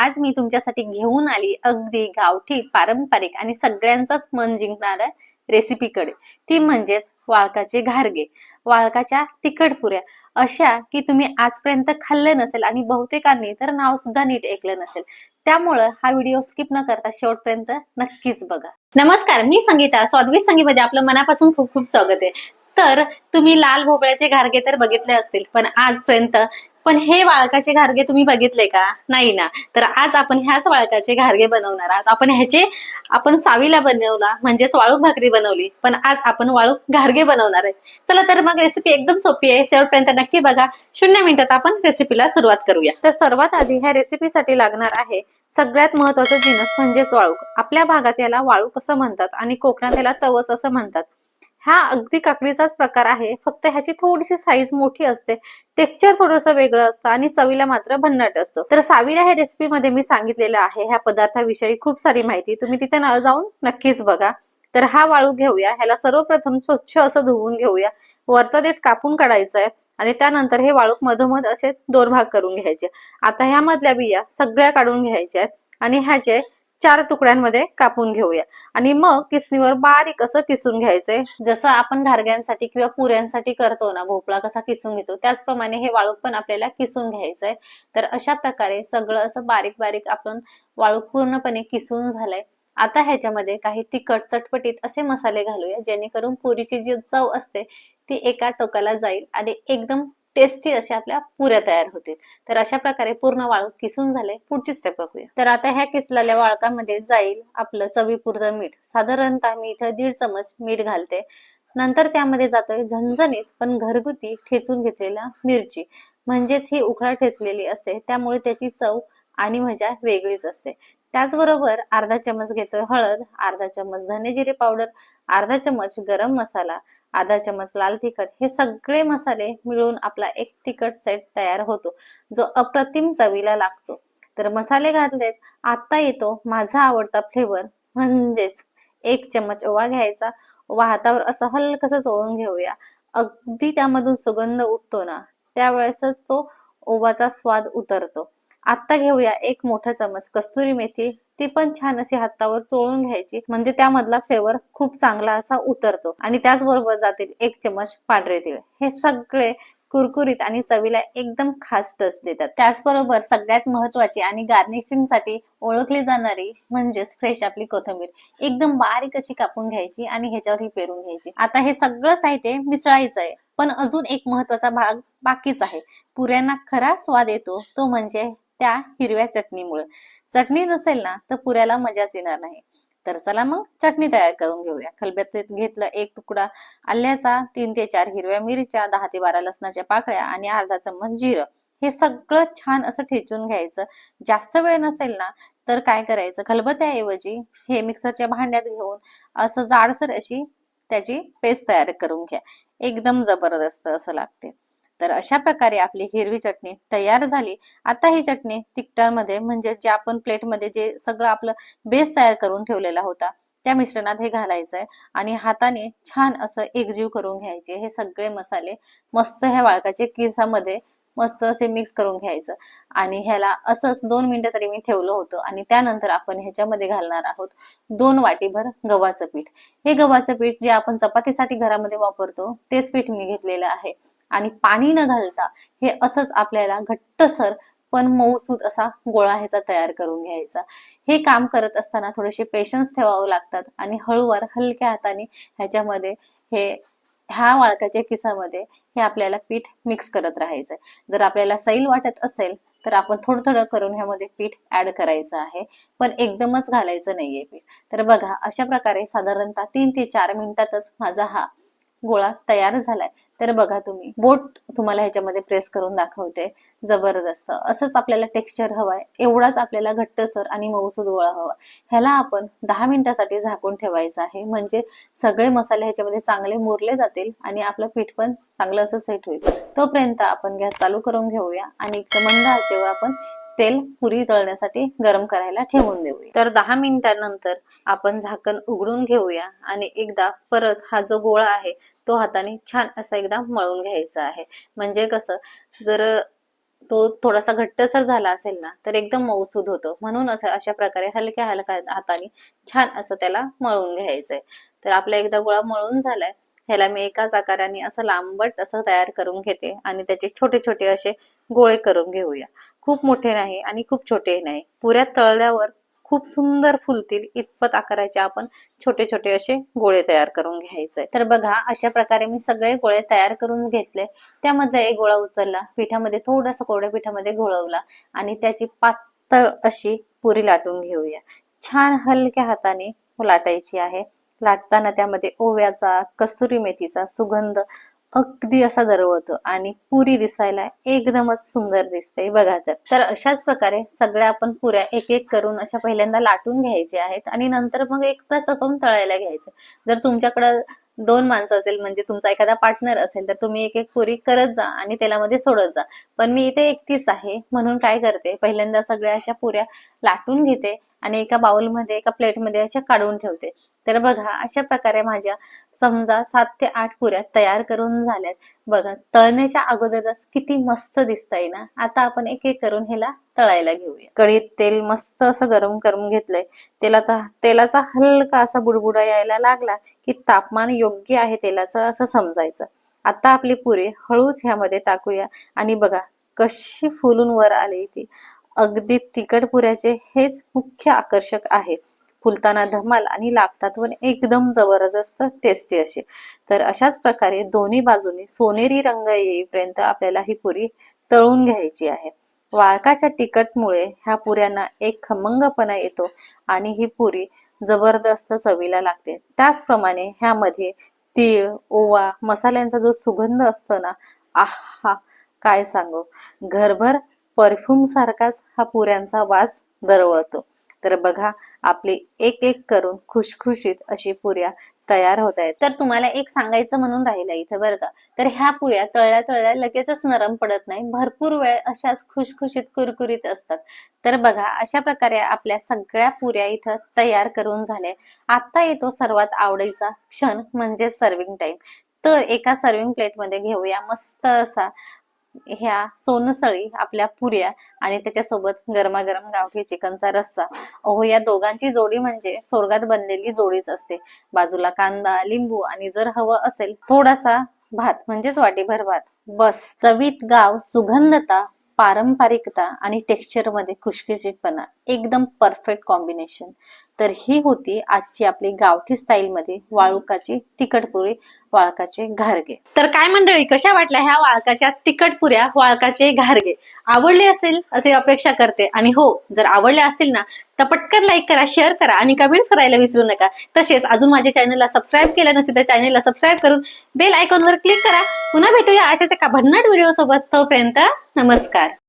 आज मी तुमच्यासाठी घेऊन आली अगदी गावठी पारंपरिक आणि सगळ्यांचाच मन जिंकणाऱ्या रेसिपीकडे ती म्हणजेच वाळकाचे घारगे. वाळकाच्या तिखट पुऱ्या. अशा की तुम्ही आजपर्यंत खाल्ले नसेल आणि बहुतेकांनी तर नाव सुद्धा नीट ऐकलं नसेल. त्यामुळं हा व्हिडिओ स्किप न करता शेवटपर्यंत नक्कीच बघा. नमस्कार मी संगीता. स्वादवी संगीमध्ये आपलं मनापासून खूप खूप स्वागत आहे. तर तुम्ही लाल भोपळ्याचे घारगे तर बघितले असतील पण आजपर्यंत पण हे वाळकाचे घारगे तुम्ही बघितले का? नाही ना. तर आज आपण ह्याच वाळकाचे घारगे बनवणार आहोत. आपण ह्याचे आपण सावीला बनवला म्हणजेच वाळूक भाकरी बनवली पण आज आपण वाळूक घारगे बनवणार आहे. चला तर मग रेसिपी एकदम सोपी आहे. शेवटपर्यंत नक्की बघा. शून्य मिनिटात आपण रेसिपीला सुरुवात करूया. तर सर्वात आधी ह्या रेसिपीसाठी लागणार आहे सगळ्यात महत्वाचं जिनस म्हणजेच वाळूक. आपल्या भागात याला वाळूक असं म्हणतात आणि कोकणात याला तवस असं म्हणतात. हा अगदी काकडीचाच प्रकार आहे. फक्त ह्याची थोडीशी साईज मोठी असते. टेक्स्चर थोडंसं वेगळं असतं आणि चवीला मात्र भन्नाट असतं. तर सावीला ह्या रेसिपीमध्ये मी सांगितलेलं आहे. ह्या पदार्थाविषयी खूप सारी माहिती. तुम्ही तिथे न जाऊन नक्कीच बघा. तर हा वाळू घेऊया. ह्याला सर्वप्रथम स्वच्छ असं धुवून घेऊया. वरचा देठ कापून काढायचा आहे आणि त्यानंतर हे वाळूक मधोमध असे दोन भाग करून घ्यायचे. आता ह्यामधल्या बिया सगळ्या काढून घ्यायच्या आहेत आणि ह्याचे चार तुकड्यांमध्ये कापून घेऊया. आणि मग किसणीवर बारीक असं किसून घ्यायचंय. जसं आपण घारग्यांसाठी किंवा पुऱ्यांसाठी करतो ना भोपळा कसा किसून घेतो त्याचप्रमाणे हे वाळूक पण आपल्याला किसून घ्यायचंय. तर अशा प्रकारे सगळं असं बारीक बारीक आपण वाळूक पूर्णपणे किसून झालंय. आता ह्याच्यामध्ये काही तिखट चटपटीत असे मसाले घालूया जेणेकरून पुरीची जी चव असते ती एका टोकाला जाईल आणि एकदम टेस्टी अशा आपल्या पुऱ्या तयार होतील. तर अशा प्रकारे पूर्ण वाळू किसून झाले. पुढची स्टेप बघूया. तर आता ह्या किसलेल्या वाळकामध्ये जाईल आपलं चवीपुरतं मीठ. साधारणतः मी इथं दीड चमच मीठ घालते. नंतर त्यामध्ये जातोय झणझणीत पण घरगुती ठेचून घेतलेला मिरची. म्हणजेच ही उखळा ठेचलेली असते. त्यामुळे त्याची चव आणि मजा वेगळीच असते. त्याचबरोबर अर्धा चमच घेतोय हळद अर्धा चमच धने जिरे पावडर अर्धा चमच गरम मसाला अर्धा चमच लाल तिखट हे सगळे मसाले मिळून आपला एक तिखट सेट तयार होतो जो अप्रतिम चवीला लागतो. तर मसाले घातलेत आता येतो माझा आवडता फ्लेवर म्हणजेच एक चमच ओवा घ्यायचा. ओवा हातावर असं हलकस चोळून घेऊया. अगदी त्यामधून सुगंध उठतो ना त्यावेळेसच तो ओवाचा स्वाद उतरतो. आता घेऊया एक मोठा चमच. कस्तुरी मेथी ती पण छान अशी हातावर चोळून घ्यायची. म्हणजे त्यामधला फ्लेवर खूप चांगला असा उतरतो. आणि त्याचबरोबर जातील एक चमच पांढरे तीळ. हे सगळे कुरकुरीत आणि चवीला एकदम खास टच देतात. त्याचबरोबर सगळ्यात महत्वाची आणि गार्निशिंगसाठी ओळखली जाणारी म्हणजेच फ्रेश आपली कोथिंबीर. एकदम बारीक अशी कापून घ्यायची आणि ह्याच्यावर ही पेरून घ्यायची. आता हे सगळं साहित्य मिसळायचं आहे. पण अजून एक महत्त्वाचा भाग बाकीच आहे. पुऱ्यांना खरा स्वाद येतो तो म्हणजे त्या हिरव्या चटणीमुळे. चटणी नसेल ना तर पुऱ्याला मजाच येणार नाही. तर चला मग चटणी तयार करून घेऊया. खलबत्तीत घेतलं एक तुकडा आल्याचा तीन ते चार हिरव्या मिरच्या दहा ते बारा लसणाच्या पाकळ्या आणि अर्धा चम्मच जिरं. हे सगळं छान असं ठेचून घ्यायचं. जास्त वेळ नसेल ना तर काय करायचं? खलबत्याऐवजी हे मिक्सरच्या भांड्यात घेऊन असं जाडसर अशी त्याची पेस्ट तयार करून घ्या. एकदम जबरदस्त असं लागते. तर अशा प्रकारे आपली हिरवी चटणी तयार झाली. आता ही चटणी तिखटामध्ये म्हणजे जे आपण प्लेटमध्ये जे सगळं आपलं बेस तयार करून ठेवलेला होता त्या मिश्रणात हे घालायचंय आणि हाताने छान असं एकजीव करून घ्यायचे हे सगळे मसाले मस्त ह्या वाळकाच्या किसामध्ये मस्त असे मिक्स करून घ्यायचं. आणि ह्याला असंच दोन मिनिटं तरी मी ठेवलं होतं. आणि त्यानंतर आपण ह्याच्यामध्ये घालणार आहोत दोन वाटीभर गव्हाचं पीठ. हे गव्हाचं पीठ जे आपण चपातीसाठी घरामध्ये वापरतो तेच पीठ मी घेतलेलं आहे. आणि पाणी न घालता हे असंच आपल्याला घट्टसर पण मऊसूद असा गोळा ह्याचा तयार करून घ्यायचा. हे काम करत असताना थोडेसे पेशन्स ठेवावं लागतात. आणि हळूवार हलक्या हाताने ह्याच्यामध्ये हे ह्या वाळकाच्या किसामध्ये हे आपल्याला पीठ मिक्स करत राहायचंय. जर आपल्याला सैल वाटत असेल तर आपण थोडं थोडं करून ह्यामध्ये पीठ ऍड करायचं आहे. पण एकदमच घालायचं नाहीये पीठ. तर बघा अशा प्रकारे साधारणतः तीन ते चार मिनिटातच माझा हा गोळा तयार झालाय. तर बघा तुम्ही बोट तुम्हाला ह्याच्यामध्ये प्रेस करून दाखवते. जबरदस्त. असंच आपल्याला टेक्स्चर हवाय. एवढाच आपल्याला घट्टसर आणि मऊसूद गोळा हवा. ह्याला आपण दहा मिनिटासाठी झाकून ठेवायचं आहे. म्हणजे सगळे मसाले ह्याच्यामध्ये चांगले मुरले जातील आणि आपलं पीठ पण चांगलं असं सेट होईल. तोपर्यंत आपण गॅस चालू करून घेऊया आणि मंद आचेवर आपण तेल पुरी तळण्यासाठी गरम करायला ठेवून देऊया. तर दहा मिनिटानंतर आपण झाकण उघडून घेऊया आणि एकदा परत हा जो गोळा आहे तो हाताने छान असा एकदा मळून घ्यायचा आहे. म्हणजे कसं जर तो थोडासा घट्टसर झाला असेल ना तर एकदम मऊसूद होतो. म्हणून असं अशा प्रकारे हलक्या हलक्या हाताने छान असं त्याला मळून घ्यायचंय. तर आपला एकदा गोळा मळून झालाय ह्याला मी एकाच आकाराने असं लांबट असं तयार करून घेते आणि त्याचे छोटे छोटे असे गोळे करून घेऊया. खूप मोठे नाही आणि खूप छोटे नाही. पुऱ्या तळल्यावर खूप सुंदर फुलतील इतपत आकाराचे आपण छोटे छोटे असे गोळे तयार करून घ्यायचे. तर बघा अशा प्रकारे मी सगळे गोळे तयार करून घेतले. त्यामध्ये एक गोळा उचलला पिठामध्ये थोडासा कोरड्या पिठामध्ये घोळवला आणि त्याची पातळ अशी पुरी लाटून घेऊया. छान हलक्या हाताने लाटायची आहे. लाटताना त्यामध्ये ओव्याचा कस्तुरी मेथीचा सुगंध अगदी असा दरवळतो आणि पुरी दिसायला एकदमच सुंदर दिसते बघा तर. तर अशाच प्रकारे सगळ्या आपण पुऱ्या एक एक करून अशा पहिल्यांदा लाटून घ्यायच्या आहेत आणि नंतर मग एक तास आपण तळायला घ्यायचं. जर तुमच्याकडं दोन माणसं असेल म्हणजे तुमचा एखादा पार्टनर असेल तर तुम्ही एक एक पुरी करत जा आणि तेलामध्ये सोडत जा. पण मी इथे एकटीच आहे म्हणून काय करते पहिल्यांदा सगळ्या अशा पुऱ्या लाटून घेते. आणि एका बाउलमध्ये एका प्लेटमध्ये अशा काढून ठेवते. तर बघा अशा प्रकारे माझ्या समजा सात ते आठ पुऱ्या तयार करून झाल्यात. बघा तळण्याच्या अगोदरच किती मस्त दिसतंय ना? आता आपण एक एक करून ह्याला तळायला घेऊया. कढीत तेल मस्त असं गरम करून घेतलंय. तेलाचा तेलाचा हलका असा बुडबुडा यायला लागला की तापमान योग्य आहे तेलाचं असं समजायचं. आता आपली पुरी हळूच ह्यामध्ये टाकूया. आणि बघा कशी फुलून वर आली ती. अगदी तिखट पुऱ्याचे हेच मुख्य आकर्षक आहे. फुलताना धमाल आणि लागतात पण एकदम जबरदस्त टेस्टी असे. तर अशाच प्रकारे दोन्ही बाजूने सोनेरी रंग येईपर्यंत आपल्याला ही पुरी तळून घ्यायची आहे. वाळकाच्या तिखटमुळे ह्या पुऱ्यांना एक खमंगपणा येतो आणि ही पुरी जबरदस्त चवीला लागते. त्याचप्रमाणे ह्यामध्ये तीळ ओवा मसाल्यांचा जो सुगंध असतो ना आहा काय सांगू. घरभर परफ्यूम सारखाच हा पुऱ्यांचा वास दरवळतो. तर बघा आपली एक एक करून खुशखुशीत अशी पुऱ्या तयार होत आहेत. तर तुम्हाला एक सांगायचं म्हणून राहिलं इथं बरं का? तर ह्या पुऱ्या तळल्या तळल्या लगेचच नरम पडत नाही. भरपूर वेळ अशाच खुशखुशीत कुरकुरीत असतात. तर बघा अशा प्रकारे आपल्या सगळ्या पुऱ्या इथं तयार करून झाल्या. आता येतो सर्वात आवडीचा क्षण म्हणजे सर्विंग टाइम तर एका सर्विंग प्लेटमध्ये घेऊया मस्त असा ह्या सोनसळी आपल्या पुऱ्या आणि त्याच्यासोबत गरमागरम गावठी चिकनचा रस्सा. अहो या दोघांची जोडी म्हणजे स्वर्गात बनलेली जोडीच असते. बाजूला कांदा लिंबू आणि जर हवं असेल थोडासा भात म्हणजेच वाटीभर भात. बस. चवीत गाव सुगंधता पारंपरिकता आणि टेक्स्चरमध्ये खुशखुशीतपणा. एकदम परफेक्ट कॉम्बिनेशन तर ही होती आजची आपली गावठी स्टाईल मध्ये वाळुकाची तिखट पुरी वाळकाचे घारगे. तर काय मंडळी कशा वाटल्या ह्या वाळकाच्या तिखट पुऱ्या वाळकाचे घारगे? आवडले असेल असे अपेक्षा करते. आणि हो जर आवडले असतील ना तर पटकन लाईक करा शेअर करा आणि कमेंट्स करायला विसरू नका. तसेच अजून माझ्या चॅनलला सबस्क्राईब केलं नसेल तर चॅनलला सबस्क्राईब करून बेल आयकॉनवर क्लिक करा. पुन्हा भेटूया अशाच एका भन्नाट व्हिडिओ सोबत. तोपर्यंत नमस्कार.